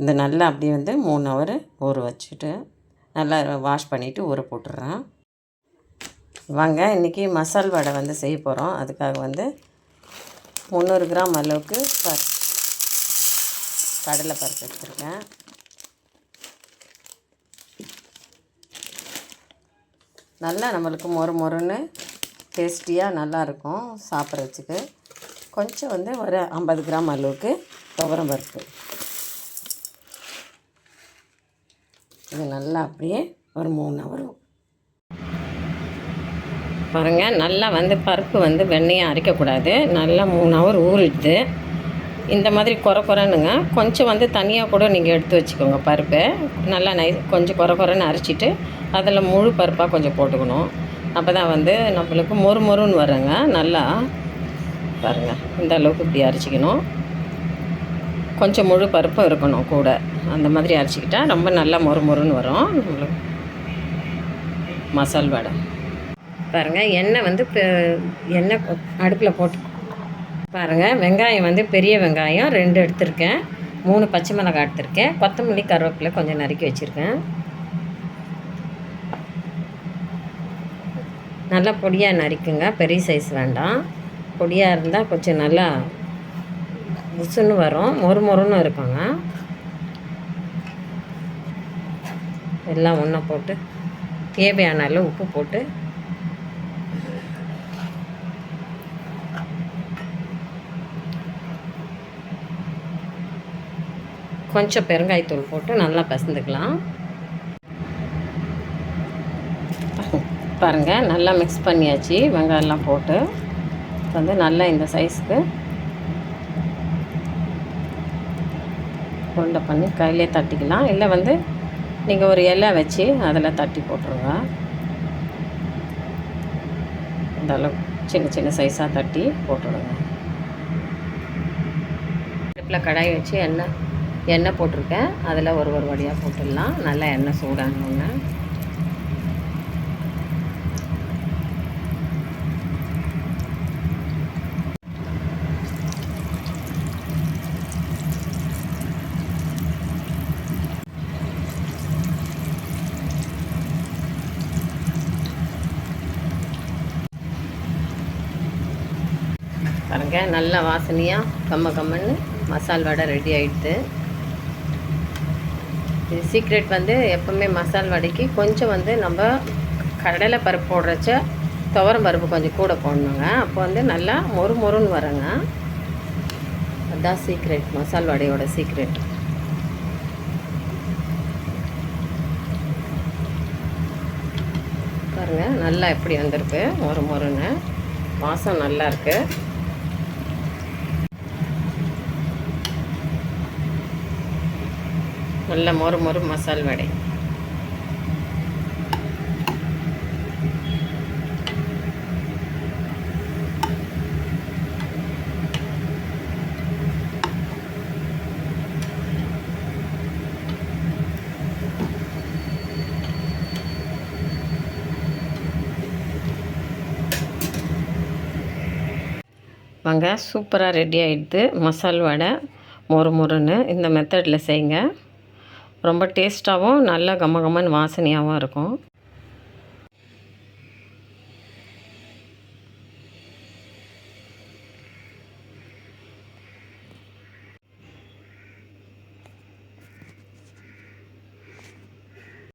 இந்த நல்லா அப்படியே வந்து மூணு ஹவர் ஊற வச்சுட்டு நல்லா வாஷ் பண்ணிவிட்டு ஊற போட்டுடுறேன். வாங்க இன்றைக்கி மசால் வடை வந்து செய்ய போகிறோம் அதுக்காக வந்து முந்நூறு கிராம் அளவுக்கு பர் கடலை பருப்பு எடுத்துருக்கேன். நல்லா நம்மளுக்கு மொறு மொறுன்னு டேஸ்டியாக நல்லாயிருக்கும் சாப்பிட்றதுக்கு. கொஞ்சம் வந்து ஒரு ஐம்பது கிராம் அளவுக்கு துவரம் பருப்பு. இது நல்லா அப்படியே ஒரு மூணு ஹவர் பாருங்கள் நல்லா வந்து பருப்பு வந்து வெண்ணையாக அரைக்கக்கூடாது. நல்லா மூணு ஹவர் ஊறிடுது. இந்த மாதிரி குறை குறைனுங்க கொஞ்சம் வந்து தனியாக கூட நீங்கள் எடுத்து வச்சுக்கோங்க பருப்பு. நல்லா நை கொஞ்சம் குறை குறைன்னு அரைச்சிட்டு அதில் முழு பருப்பாக கொஞ்சம் போட்டுக்கணும். அப்போ தான் வந்து நம்மளுக்கு மொறு மொறுன்னு வருங்க. நல்லா பாருங்கள் இந்த அளவுக்கு இப்படி அரைச்சிக்கணும். கொஞ்சம் முழு பருப்பும் இருக்கணும் கூட. அந்த மாதிரி அரைச்சிக்கிட்டால் ரொம்ப நல்லா மொறு மொறுன்னு வரும். நம்மளுக்கு மசால் வடை. பாருங்கள் எண்ணெய் வந்து எண்ணெய் அடுப்பில் போட்டு. பாருங்கள் வெங்காயம் வந்து பெரிய வெங்காயம் ரெண்டு எடுத்திருக்கேன். மூணு பச்சை மிளகாய் எடுத்திருக்கேன். கொத்தமல்லி கருவேப்பிலை கொஞ்சம் நறுக்கி வச்சுருக்கேன். நல்லா பொடியாக நறுக்குங்க. பெரிய சைஸ் வேண்டாம். பொடியாக இருந்தால் கொஞ்சம் நல்லா உசுன்னு வரும். மொறு மொறுன்னு இருக்குங்க. எல்லாம் ஒன்றா போட்டு தேவையான அளவு உப்பு போட்டு. கொஞ்சம் பெருங்காயத்தூள் போட்டு நல்லா பசந்துக்கலாம் பாருங்கள் நல்லா மிக்ஸ் பண்ணியாச்சு வெங்காயம்லாம் போட்டு. வந்து நல்லா இந்த சைஸ்க்கு உருண்டை பண்ணி கையிலே தட்டிக்கலாம். இல்லை வந்து நீங்கள் ஒரு இலை வச்சு அதில் தட்டி போட்டுருங்க. இந்த அளவு சின்ன சின்ன சைஸாக தட்டி போட்டுடுங்க. அடுப்பில் கடாய் வச்சு எண்ணெய் எண்ணெய் போட்டிருக்கேன். அதில் ஒரு ஒரு வழியாக போட்டுடலாம். நல்லா எண்ணெய் சூடானோன்னு பாருங்க நல்ல வாசனையாக கம்ம கம்மன்னு மசால் வடை ரெடி ஆகிடுது இது சீக்ரெட் வந்து எப்போவுமே மசால் வடைக்கு கொஞ்சம் வந்து நம்ம கடலை பருப்பு போடுறச்ச துவரம் பருப்பு கொஞ்சம் கூட போடணுங்க. அப்போ வந்து நல்லா மொறு மொறுன்னு வரங்க. அதுதான் சீக்ரெட் மசால் வடையோட சீக்ரெட் பாருங்கள் நல்லா எப்படி வந்திருக்கு மொறு மொறுன்னு. வாசம் நல்லா இருக்குது நல்ல மொறு மொறு மசால் வடை. வாங்க சூப்பராக ரெடி ஆகிடுது மசால் வடை. மொறு மொறுன்னு இந்த மெத்தடில் செய்யுங்க ரொம்ப டேஸ்ட்டாகவும் நல்லா கம்ம கம்மன்னு வாசனையாகவும் இருக்கும்.